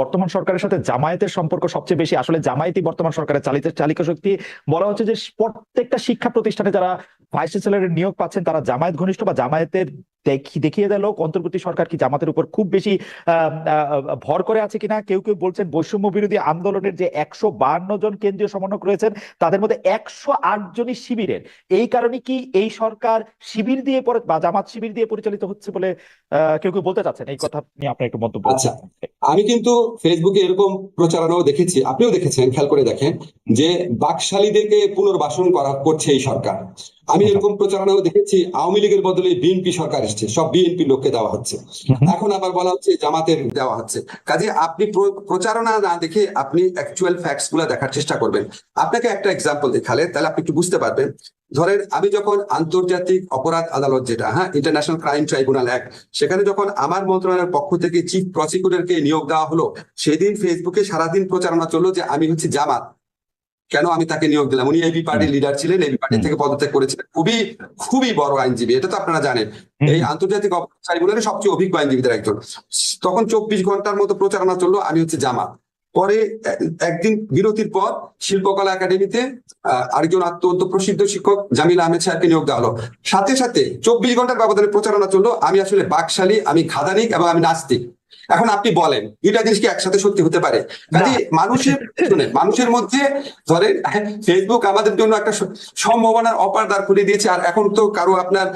বর্তমান সরকারের সাথে জামায়াতের সম্পর্ক সবচেয়ে বেশি। আসলে জামায়াতই বর্তমান সরকারের চালিত, চালিকা শক্তি। বলা হচ্ছে যে প্রত্যেকটা শিক্ষা প্রতিষ্ঠানে যারা ভাইস চ্যান্সেলরের নিয়োগ পাচ্ছেন, তারা জামায়াত ঘনিষ্ঠ বা জামায়াতের দেখিয়ে দিল। অন্তর্বর্তী সরকার কি জামাতের উপর খুব বেশি ভর করে আছে কিনা? কেউ কেউ বলছেন বৈষম্য বিরোধী আন্দোলনের যে একশো বান্ন জন কেন্দ্রীয় সমন্বয়ক রয়েছেন তাদের মধ্যে একশো আট জনই শিবিরের। এই কারণে কি এই সরকার শিবির দিয়ে বা জামাত শিবির দিয়ে পরিচালিত হচ্ছে বলে আহ, কেউ কেউ বলতে চাচ্ছেন? এই কথা নিয়ে আপনার একটু মন্তব্য আচ্ছা। আমি কিন্তু ফেসবুকে এরকম প্রচারণাও দেখেছি আপনিও দেখেছেন খেয়াল করে দেখেন যে বাকশালীদেরকে পুনর্বাসন করা করছে এই সরকার। আমি এরকম প্রচারণাও দেখেছি আওয়ামী লীগের বদলে বিএনপি সরকার এসছে সব বিএনপি লোককে দেওয়া হচ্ছে। এখন আবার বলা হচ্ছে জামাতের দেওয়া হচ্ছে। কাজে আপনি প্রচারণা না দেখে আপনি অ্যাকচুয়াল ফ্যাক্টসগুলা দেখার চেষ্টা করবেন। আপনাকে একটা এক্সাম্পল দেখালে তাহলে আপনি একটু বুঝতে পারবেন। ধরেন আমি যখন আন্তর্জাতিক অপরাধ আদালত যেটা হ্যাঁ ইন্টারন্যাশনাল ক্রাইম ট্রাইব্যুনাল এক সেখানে যখন আমার মন্ত্রণালয়ের পক্ষ থেকে চিফ প্রসিকিউটরকে নিয়োগ দেওয়া হলো সেদিন ফেসবুকে সারাদিন প্রচারণা চলল যে আমি হচ্ছে জামাত। কেন আমি তাকে নিয়োগ দিলাম? উনি এবি পার্টির লিডার ছিলেন এবি পার্টি থেকে পদত্যাগ করেছিলেন। খুবই খুবই বড় আইনজীবী এটা তো আপনারা জানেন। এই আন্তর্জাতিক অপরাধ ট্রাইব্যুনালের সবচেয়ে অভিজ্ঞ আইনজীবীদের একজন। তখন চব্বিশ ঘণ্টার মতো প্রচারণা চলল আমি হচ্ছে জামাত। পরে একদিন বিরতির পর শিল্পকলা একাডেমিতে আহ, আরেকজন অত্যন্ত প্রসিদ্ধ শিক্ষক জামিল আহমেদ সাহেবকে নিয়োগ দেওয়া হলো। সাথে সাথে চব্বিশ ঘণ্টার ব্যবধানে প্রচারণা চলল আমি আসলে বাকশালী আমি খাদানিক এবং আমি নাস্তিক। এখন আপনি বলেন দুইটা জিনিস কি একসাথে সত্যি হতে পারে? কাজে মানুষের শুনে মানুষের মধ্যে ধরেন ফেসবুক আমাদের জন্য একটা সম্ভাবনার অপার দ্বার খুলে দিয়েছে আর এখন তো কারও আপনার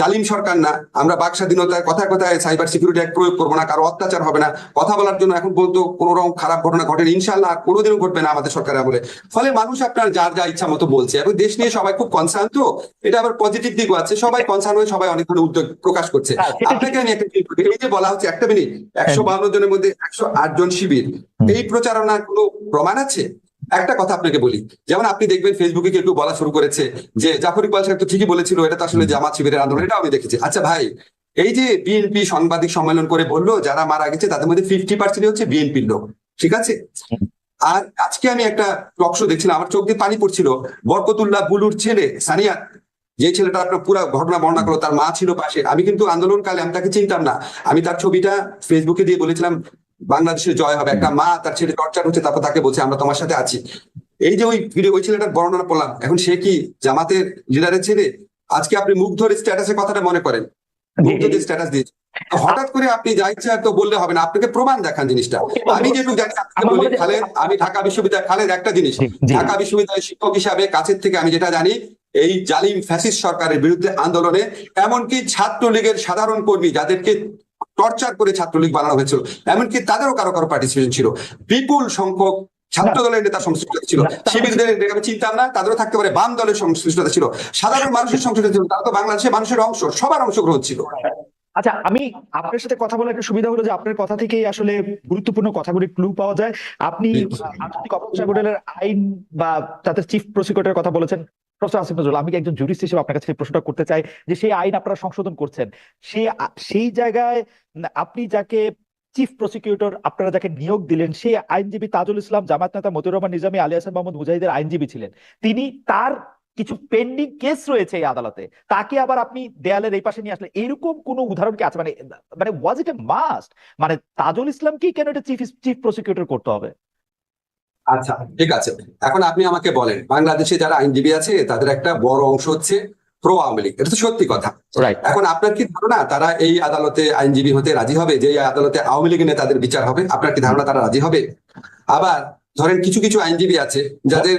জালিম সরকার না। আমরা বাক স্বাধীনতার কথায় কথায় সাইবার সিকিউরিটি অ্যাক্ট প্রয়োগ করব না কারও অত্যাচার হবে না। কথা বলার জন্য এখন বলতো কোনো রকম খারাপ ঘটনা ঘটেনি ইনশাল্লাহ আর কোনোদিনও ঘটবে না আমাদের সরকারের আমলে। ফলে মানুষ আপনার যার যা ইচ্ছা মতো বলছে। এবং দেশ নিয়ে সবাই খুব কনসার্ন তো এটা আবার পজিটিভ দিকও আছে। সবাই কনসার্ন হয়ে সবাই অনেক ধরনের উদ্যোগ প্রকাশ করছে। আপনাকে আমি একটা এই যে বলা হচ্ছে একটা মিনিট একশো বান্ন জনের মধ্যে একশো আট জন শিবির। এই প্রচারণার কোনো প্রমাণ আছে? একটা কথা আপনাকে বলি যেমন আপনি দেখবেন ফেসবুকে কেউ কেউ বলা শুরু করেছে যে জাফর ইকবাল সাহেব তো ঠিকই বলেছিল এটা তো আসলে জামাত শিবিরের আন্দোলন এটা আমি দেখেছি। আচ্ছা ভাই এই যে বিএনপি সাংবাদিক সম্মেলন করে বলল যারা মারা গেছে তাদের মধ্যে ফিফটি পার্সেন্ট হচ্ছে বিএনপির লোক ঠিক আছে? আর আজকে আমি একটা টক শো দেখছিলাম আমার চোখ দিয়ে পানি পড়ছিল বরকতুল্লাহ বুলুর ছেলে সানিয়া যে ছেলেটা আপনার পুরো ঘটনা বর্ণনা করল তার মা ছিল পাশে। আমি কিন্তু আন্দোলনকালে আমি তাকে চিনতাম না। আমি তার ছবিটা ফেসবুকে দিয়ে বলেছিলাম বাংলাদেশের জয় হবে। একটা মা তার ছেলে টর্চার হচ্ছে তারপর তাকে বলছে আমরা তোমার সাথে আছি। এই যে ওই ভিডিও ওই ছেলেটার বর্ণনা করলাম এখন সে কি জামাতের লিডারের ছেলে? আজকে আপনি মুগ্ধর স্ট্যাটাসের কথাটা মনে করেন। স্ট্যাটাস দিয়েছে। হঠাৎ করে আপনি যা ইচ্ছা তো বললে হবে না আপনাকে প্রমাণ দেখান জিনিসটা। আমি যেটুকু জানি আপনাকে বলি খালেদ আমি ঢাকা বিশ্ববিদ্যালয় খালেদ একটা জিনিস। ঢাকা বিশ্ববিদ্যালয়ের শিক্ষক হিসাবে কাছের থেকে আমি যেটা জানি এই জালিম ফ্যাসিস্ট সরকারের বিরুদ্ধে আন্দোলনে এমনকি ছাত্রলীগের সাধারণ কর্মী যাদেরকে টর্চার করে ছাত্রলীগ বানানো হয়েছিল এমনকি তাদেরও কারও কারও পার্টিসিপেশন ছিল। বিপুল সংখ্যক ছাত্র দলের নেতা সংশ্লিষ্টতা ছিল শিবিরদের আমি চিনতাম না তাদেরও থাকতে পারে বাম দলের সংশ্লিষ্টতা ছিল। সাধারণ মানুষের সংশ্লিষ্টতা ছিল তারা তো বাংলাদেশের মানুষের অংশ সবার অংশগ্রহণ ছিল। আচ্ছা আমি আপনার সাথে কথা বলার একটা সুবিধা হলো যে আপনার কথা থেকেই আসলে গুরুত্বপূর্ণ কথাগুলি ক্লু পাওয়া যায়। আপনি আন্তর্জাতিক অপরাধ ট্রাইব্যুনালের আইন বা তাদের চিফ প্রসিকিউটরের কথা বলেছেন। প্রফেসর আসিফ নজরুল আমি একজন জুরিস্ট হিসেবে আপনার কাছে প্রশ্নটা করতে চাই যে সেই আইন আপনারা সংশোধন করছেন? সেই সেই জায়গায় আপনি যাকে চিফ প্রসিকিউটর আপনারা যাকে নিয়োগ দিলেন সেই আইনজীবী তাজুল ইসলাম জামাত নেতা মতিউর রহমান নিজামী, আলী হাসান মোহাম্মদ মুজাহিদের আইনজীবী ছিলেন। তিনি তার কিছু পেন্ডিং কেস রয়েছে এই আদালতে। তাকে আবার আপনি দেয়ালের এই পাশে নিয়ে আসলে এরকম কোনো উদাহরণ কি আছে? মানে মানে ওয়াজ ইট এ মাস্ট মানে তাজুল ইসলাম কি কেন এটা চিফ চিফ প্রসিকিউটর করতে হবে? আচ্ছা ঠিক আছে। এখন আপনি আমাকে বলেন বাংলাদেশে যারা আইনজীবী আছে তাদের একটা বড় অংশ হচ্ছে প্রো আওয়ামী লীগ। এটা তো সত্যি কথা। রাইট এখন আপনার কি ধারণা তারা এই আদালতে আইনজীবী হতে রাজি হবে যে এই আদালতে আওয়ামী লীগের নেতাদের বিচার হবে? আপনার কি ধারণা তারা রাজি হবে? আবার ধরেন কিছু কিছু আইনজীবী আছে যাদের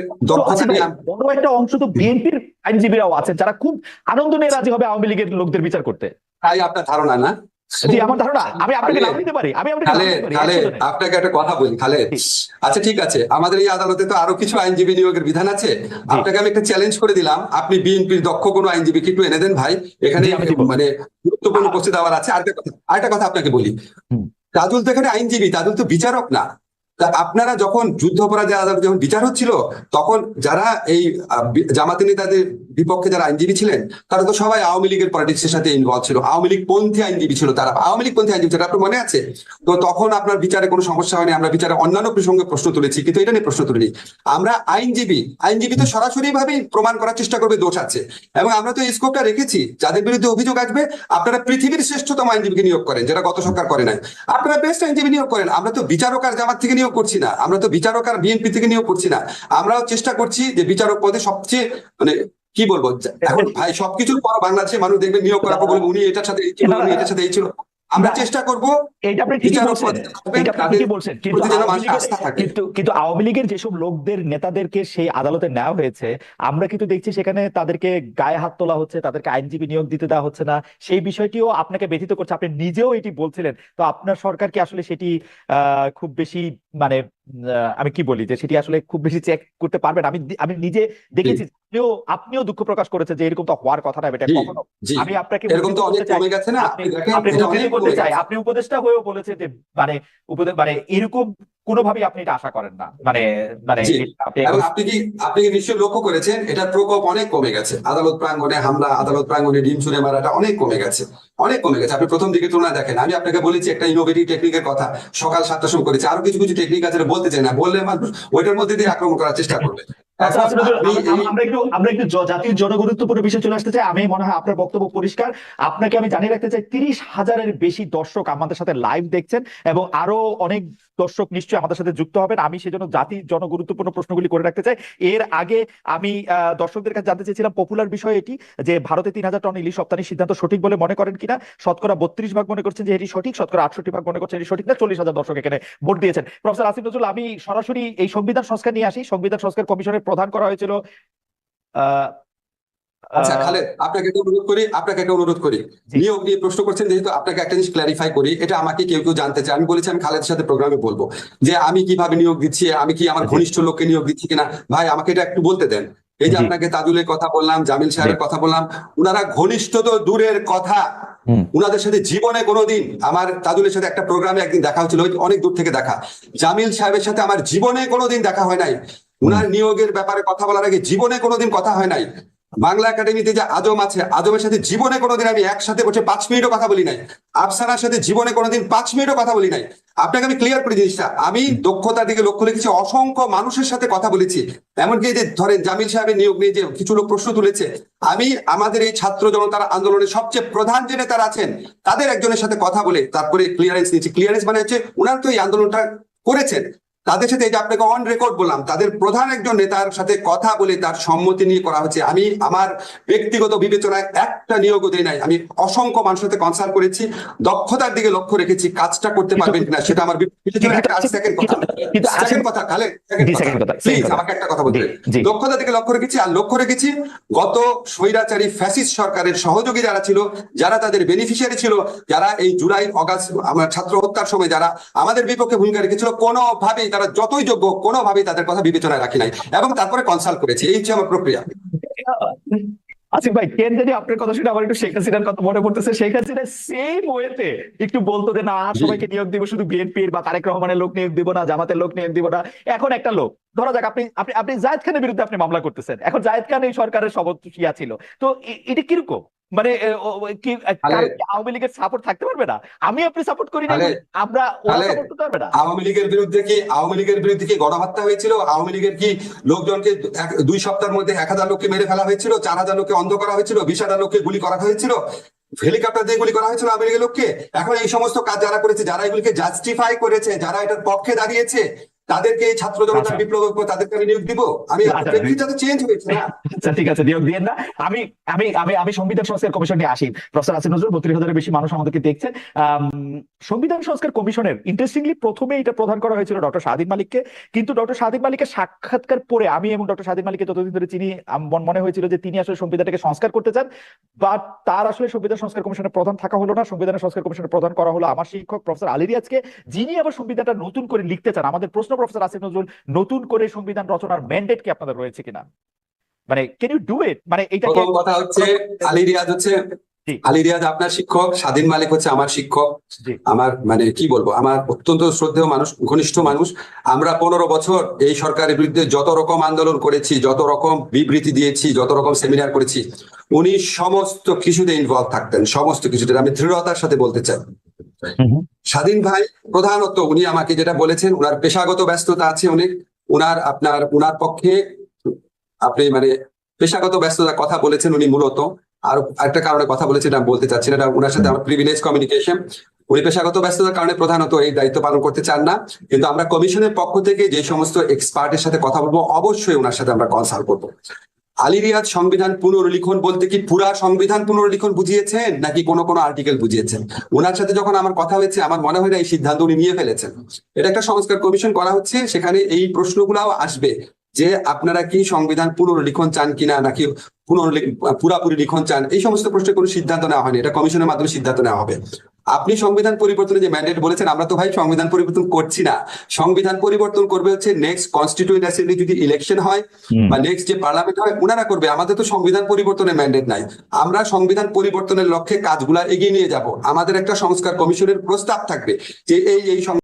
নিয়ে আম- বড় একটা অংশ তো বিএনপির আইনজীবীরাও আছে যারা খুব আনন্দ নিয়ে রাজি হবে আওয়ামী লীগের লোকদের বিচার করতে। তাই আপনার ধারণা না? জি আমার ধারণা আমি আপনাকে নাম দিতে পারি আমি আপনাকে নাম খালেদ দিতে পারি খালেদ একজনের। আপনাকে একটা কথা বলি খালেদ। আচ্ছা ঠিক আছে আমাদের এই আদালতে তো আরও কিছু আইনজীবী নিয়োগের বিধান আছে। আপনাকে আমি একটা চ্যালেঞ্জ করে দিলাম আপনি বিএনপির দক্ষ কোনো আইনজীবীকে একটু এনে দেন ভাই এখানে মানে গুরুত্বপূর্ণ উপস্থিত হওয়ার আছে। আরেকটা কথা আরেকটা কথা আপনাকে বলি। তাজুল তো এখানে আইনজীবী তাজুল তো বিচারক না। তা আপনারা যখন যুদ্ধাপরাধী আদালত যখন বিচার হচ্ছিল, তখন যারা এই জামাতি নেতাদের বিপক্ষে যারা আইনজীবী ছিলেন, তারা তো সবাই আওয়ামী লীগের পলিটিক্সের সাথে ইনভলভ ছিল। আওয়ামী লীগ পন্থী আইনজীবী ছিল তারা। আওয়ামী লীগ পন্থী আইনজীবী ছিল আপনার মনে আছে? তো তখন আপনার বিচারে কোনো সমস্যা হয়নি, আমরা বিচারে অন্যান্য প্রসঙ্গে প্রশ্ন তুলেছি, কিন্তু এটা নিয়ে প্রশ্ন তুলিনি। আমরা আইনজীবী আইনজীবী তো সরাসরি ভাবেই প্রমাণ করার চেষ্টা করবে, দোষ আছে। এবং আমরা তো এই স্কোপটা রেখেছি, যাদের বিরুদ্ধে অভিযোগ আসবে, আপনারা পৃথিবীর শ্রেষ্ঠতম আইনজীবীকে নিয়োগ করেন, যেটা গত সরকার করে নাই। আপনারা বেস্ট আইনজীবী নিয়োগ করেন। আমরা তো বিচারক আর জামাত থেকে নিয়োগ করছি না। আমরা তো বিচারক আর বিএনপি থেকে নিয়োগ করছি না। আমরাও চেষ্টা করছি যে বিচারক পদে সবচেয়ে মানে কি বলব? এখন ভাই সবকিছুর পর বাংলাদেশে মানুষ দেখবে নিয়োগ করা বলবে উনি এটার সাথে এই ছিল উনি এটার সাথে এই ছিল। আমরা চেষ্টা করব এটা আপনি ঠিকই বলছেন। এটা আপনি ঠিকই বলছেন। কিন্তু আওয়ামী লীগের- কিন্তু কিন্তু আওয়ামী লীগের যেসব লোকদের নেতাদেরকে সেই আদালতে নেওয়া হয়েছে আমরা কিন্তু দেখছি সেখানে তাদেরকে গায়ে হাত তোলা হচ্ছে তাদেরকে আইনজীবী নিয়োগ দিতে দেওয়া হচ্ছে না। সেই বিষয়টিও আপনাকে ব্যথিত করছে। আপনি নিজেও এটি বলছিলেন। তো আপনার সরকার কি আসলে সেটি আহ, খুব বেশি মানে আমি কি বলি যে সেটি আসলে খুব বেশি চেক করতে পারবেন আমি আমি নিজে দেখেছি আপনিও আপনিও দুঃখ প্রকাশ করেছে যে এরকম তো হওয়ার কথা না এটা কখনো। আমি আপনাকে এরকম তো অনেক কমে গেছে না? আপনি বলতে চাই। আপনি উপদেষ্টা হয়েও বলেছে যে মানে উপদেশ মানে এরকম কোনোভাবেই আপনি এটা আশা করেন না। মানে মানে আপনি কি আপনি কি নিশ্চয়ই লক্ষ্য করেছেন এটার প্রকোপ অনেক কমে গেছে। আদালত প্রাঙ্গণে হামলা আদালত প্রাঙ্গণে ডিম ছুড়ে মারাটা অনেক কমে গেছে। অনেক কমে গেছে। আপনি প্রথম দিকে তুলনায় দেখেন আমি আপনাকে বলেছি একটা ইনোভেটিভ টেকনিকের কথা। সকাল সাতটার সময় করেছি। আরও কিছু কিছু টেকনিক আছে বলতে চাই না। বললে মানুষ ওইটার মধ্যে দিয়ে আক্রমণ করার চেষ্টা করবে। আচ্ছা, আচ্ছা, এই- আমরা একটু আমরা জনগুরুত্বপূর্ণ বিষয়ে চলে আসতে চাই। আমি মনে হয় আপনার বক্তব্য পরিষ্কার। আপনাকে আমি জানিয়ে রাখতে চাই তিরিশ হাজারের বেশি দর্শক আমাদের সাথে লাইভ দেখছেন এবং আরও অনেক দর্শক নিশ্চয়ই আমাদের সাথে যুক্ত হবেন। আমি সেজন্য জাতির জনগুরুত্বপূর্ণ প্রশ্নগুলি করে রাখতে চাই। এর আগে আমি আহ, দর্শকদের কাছে জানতে চেয়েছিলাম পপুলার বিষয় এটি যে ভারতে তিন হাজার টন ইলিশ রপ্তানির সিদ্ধান্ত সঠিক বলে মনে করেন কিনা? শতকরা বত্রিশ ভাগ মনে করছেন যে এটি সঠিক শতকরা আটষট্টি ভাগ মনে করছেন এটি সঠিক না চল্লিশ হাজার দর্শক এখানে ভোট দিয়েছেন। প্রফেসর আসিফ নজরুল আমি সরাসরি এই সংবিধান সংস্কার নিয়ে আসি। সংবিধান সংস্কার কমিশনের প্রধান করা হয়েছিল আহ, আচ্ছা খালেদ আপনাকে একটা অনুরোধ করি আপনাকে একটা অনুরোধ করি। নিয়োগ নিয়ে প্রশ্ন করছেন যেহেতু আপনাকে একটা জিনিস ক্লারিফাই করি এটা আমাকে কেউ কেউ জানতে চায়। আমি বলেছি আমি খালেদের সাথে প্রোগ্রামে বলব যে আমি কীভাবে নিয়োগ দিচ্ছি আমি কি আমার ঘনিষ্ঠ লোককে নিয়োগ দিচ্ছি কিনা? ভাই আমাকে এটা একটু বলতে দেন। এই যে আপনাকে তাজুলের কথা বললাম জামিল সাহেবের কথা বললাম উনারা ঘনিষ্ঠ তো দূরের কথা। উনাদের সাথে জীবনে কোনোদিন আমার তাজুলের সাথে একটা প্রোগ্রামে একদিন দেখা হচ্ছিল অনেক দূর থেকে দেখা। জামিল সাহেবের সাথে আমার জীবনে কোনোদিন দেখা হয় নাই। উনার নিয়োগের ব্যাপারে কথা বলার আগে জীবনে কোনোদিন কথা হয় নাই। বাংলা একাডেমিতে যে আজম আছে, আজমের সাথে জীবনে কোনোদিন আমি একসাথে বসে পাঁচ মিনিটও কথা বলি নাই। আফসানার সাথে জীবনে কোনোদিন পাঁচ মিনিটও কথা বলি নাই। আপনাকে আমি ক্লিয়ার করে জিনিসটা আমি দক্ষতার দিকে লক্ষ্য রেখেছি, অসংখ্য মানুষের সাথে কথা বলেছি। এমনকি যে ধরেন জামিল সাহেবের নিয়োগ নিয়ে যে কিছু লোক প্রশ্ন তুলেছে, আমি আমাদের এই ছাত্র জনতার আন্দোলনের সবচেয়ে প্রধান যে নেতারা আছেন, তাদের একজনের সাথে কথা বলে তারপরে ক্লিয়ারেন্স নিচ্ছি ক্লিয়ারেন্স মানে হচ্ছে উনার তো এই আন্দোলনটা করেছেন। তাদের সাথে যে আপনাকে অন রেকর্ড বললাম তাদের প্রধান একজন নেতার সাথে কথা বলে তার সম্মতি নিয়ে করা হচ্ছে। আমি আমার ব্যক্তিগত বিবেচনায় একটা নিয়োগও দেই নাই। আমি অসংখ্য মানুষের সাথে কনসাল্ট করেছি দক্ষতার দিকে লক্ষ্য রেখেছি কাজটা করতে পারবেন কিনা সেটা আমার সেকেন্ড কথা। সেকেন্ড কথা খালে প্লিজ আমাকে একটা কথা বলতে। দক্ষতার দিকে লক্ষ্য রেখেছি আর লক্ষ্য রেখেছি গত স্বৈরাচারী ফ্যাসিস্ট সরকারের সহযোগী যারা ছিল যারা তাদের বেনিফিশিয়ারি ছিল যারা এই জুলাই অগাস্ট আমার ছাত্র হত্যার সময় যারা আমাদের বিপক্ষে ভূমিকা রেখেছিল কোনোভাবেই তারা যতই যোগ্য কোনোভাবেই তাদের কথা বিবেচনায় রাখি নাই এবং তারপরে কনসাল্ট করেছি। এই হচ্ছে আমার প্রক্রিয়া। আসিফ ভাই কেন জানি আপনার কথা শুনে আমার একটু শেখ হাসিনার কথা মনে পড়তেছে। শেখ হাসিনা সেম ওয়েতে একটু বলতো যে না। সবাইকে নিয়োগ দিব শুধু বিএনপির বা তারেক রহমানের লোক নিয়োগ দিব না জামাতের লোক নিয়োগ দিব না। এখন একটা লোক ধরা যাক আপনি আপনি আপনি জায়েদ খানের বিরুদ্ধে আপনি মামলা করতেছেন। এখন জায়েদ খান এই সরকারের সভাপতি ইয়া ছিল। তো এটা কীরকম? মানে কি আওয়ামী লীগের সাপোর্ট থাকতে পারবে না? আমি আপনি সাপোর্ট করি না আমরা ওরা সাপোর্ট করতে পারবে না। আওয়ামী লীগের বিরুদ্ধে কি আওয়ামী লীগের বিরুদ্ধে কি গণহত্যা হয়েছিল? আওয়ামী লীগের কি লোকজনকে দুই সপ্তাহের মধ্যে এক হাজার লোককে মেরে ফেলা হয়েছিল? চার হাজার লোককে অন্ধ করা হয়েছিল? বিশ হাজার লোককে গুলি করা হয়েছিল? হেলিকপ্টার দিয়ে গুলি করা হয়েছিল আওয়ামী লীগের লোককে? এখন এই সমস্ত কাজ যারা করেছে যারা এগুলিকে জাস্টিফাই করেছে যারা এটার পক্ষে দাঁড়িয়েছে তাদেরকে এই ছাত্র জনতার আচ্ছা। বিপ্লবের উপর তাদেরকে আমি নিয়োগ দিব? আমি আচ্ছা। তো চেঞ্জ হয়েছে না? আচ্ছা ঠিক আছে নিয়োগ দিয়েন না। আমি আমি আমি আমি সংবিধান সংস্কার কমিশন নিয়ে আসি। প্রফেসর নজরুল বত্রিশ হাজারের বেশি মানুষ আমাদেরকে দেখছেন আম, সংবিধান সংস্কার কমিশনের ইন্টারেস্টিংলি প্রথমে এটা প্রদান করা হয়েছিল ডক্টর শাহিদ মালিককে। কিন্তু ডক্টর শাহিদ মালিকের সাক্ষাৎকার পরে আমি এবং ডক্টর শাহিদ মালিককে যতদিন ধরে চিনি মনে হয়েছিল যে তিনি আসলে সংবিধানটাকে সংস্কার করতে চান। বাট তার আসলে সংবিধান সংস্কার কমিশনের প্রধান থাকা হলো না। সংবিধানের সংস্কার কমিশনের প্রধান করা হলো আমার শিক্ষক প্রফেসর আলী রিয়াজকে। যিনি আবার সংবিধানটা নতুন করে লিখতে চান আমাদের প্রশ্ন প্রফেসর আসিফ নজরুল নতুন করে সংবিধান রচনার ম্যান্ডেট কি আপনাদের রয়েছে কিনা? মানে ক্যান ইউ ডু ইট মানে এটা কথা হচ্ছে আলী রিয়াজ হচ্ছে আলী রিয়াজ আপনার শিক্ষক স্বাধীন মালিক হচ্ছে আমার শিক্ষক। আমার মানে কি বলব? আমার অত্যন্ত শ্রদ্ধেয় মানুষ ঘনিষ্ঠ মানুষ। আমরা পনেরো বছর এই সরকারের বিরুদ্ধে যত রকম আন্দোলন করেছি যত রকম বিবৃতি দিয়েছি যত রকম সেমিনার করেছি উনি সমস্ত কিছুতে ইনভলভ থাকতেন সমস্ত কিছুতে। আমি দৃঢ়তার সাথে বলতে চাই। স্বাধীন ভাই প্রধানত উনি আমাকে যেটা বলেছেন উনার পেশাগত ব্যস্ততা আছে অনেক উনার আপনার উনার পক্ষে আপনি মানে পেশাগত ব্যস্ততার কথা বলেছেন উনি মূলত। আর একটা কারণে কথা বলেছেন আমি বলতে চাচ্ছি না এটা উনার সাথে আমার প্রিভিলেজ কমিউনিকেশন উনি পেশাগত ব্যস্ততার কারণে প্রধানত এই দায়িত্ব পালন করতে চান না কিন্তু আমরা কমিশনের পক্ষ থেকে যে সমস্ত এক্সপার্টের সাথে কথা বলব অবশ্যই ওনার সাথে আমরা কনসাল্ট করব। আলী রিয়াজ সংবিধান পুনর্লিখন বলতে কি পুরা সংবিধান পুনর্লিখন বুঝিয়েছেন, নাকি কোনো কোনো আর্টিকেল বুঝিয়েছেন? ওনার সাথে যখন আমার কথা হয়েছে, আমার মনে হয় না এই সিদ্ধান্ত উনি নিয়ে ফেলেছেন। এটা একটা সংস্কার কমিশন করা হচ্ছে, সেখানে এই প্রশ্নগুলাও আসবে যে আপনারা কি সংবিধান পুনর্লিখন চান কিনা, নাকি পুনর্লি, পুরাপুরি লিখন চান, এই সমস্ত প্রশ্নে কোনো সিদ্ধান্ত নেওয়া হয়নি। এটা কমিশনের মাধ্যমে সিদ্ধান্ত নেওয়া হবে। আপনি সংবিধান পরিবর্তনের যে ম্যান্ডেট বলেছেন আমরা তো ভাই সংবিধান পরিবর্তন করছি না। সংবিধান পরিবর্তন করবে হচ্ছে নেক্সট কনস্টিটিউয়েন্ট অ্যাসেম্বলি যদি ইলেকশন হয় বা নেক্সট যে পার্লামেন্ট হয় ওনারা করবে। আমাদের তো সংবিধান পরিবর্তনের ম্যান্ডেট নাই। আমরা সংবিধান পরিবর্তনের লক্ষ্যে কাজগুলা এগিয়ে নিয়ে যাব। আমাদের একটা সংস্কার কমিশনের প্রস্তাব থাকবে যে এই এই